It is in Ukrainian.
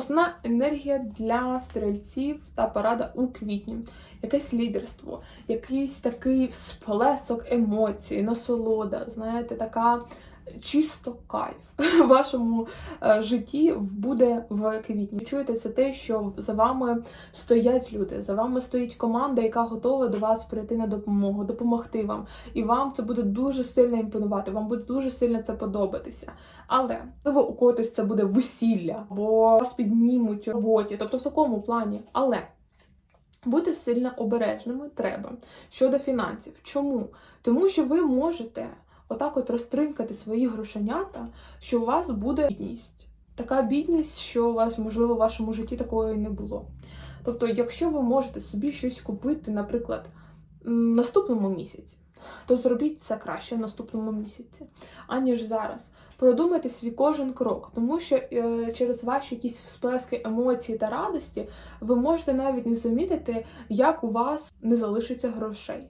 Основна енергія для стрільців та порада у квітні, якесь лідерство, якийсь такий всплесок емоцій, насолода, знаєте, така чисто кайф в вашому е, житті буде в квітні. Чуєте, це те, що за вами стоять люди, за вами стоїть команда, яка готова до вас прийти на допомогу, допомогти вам. І вам це буде дуже сильно імпонувати, вам буде дуже сильно це подобатися. Але можливо, у когось це буде весілля, або вас піднімуть в роботі, тобто в такому плані. Але бути сильно обережними треба щодо фінансів. Чому? Тому що ви можете отак от розтринкати свої грошенята, що у вас буде бідність. Така бідність, що у вас, можливо, в вашому житті такої не було. Тобто, якщо ви можете собі щось купити, наприклад, м, наступному місяці, то зробіть це краще в наступному місяці, аніж зараз. Продумайте свій кожен крок, тому що е, через ваші якісь всплески емоцій та радості ви можете навіть не замітити, як у вас не залишиться грошей.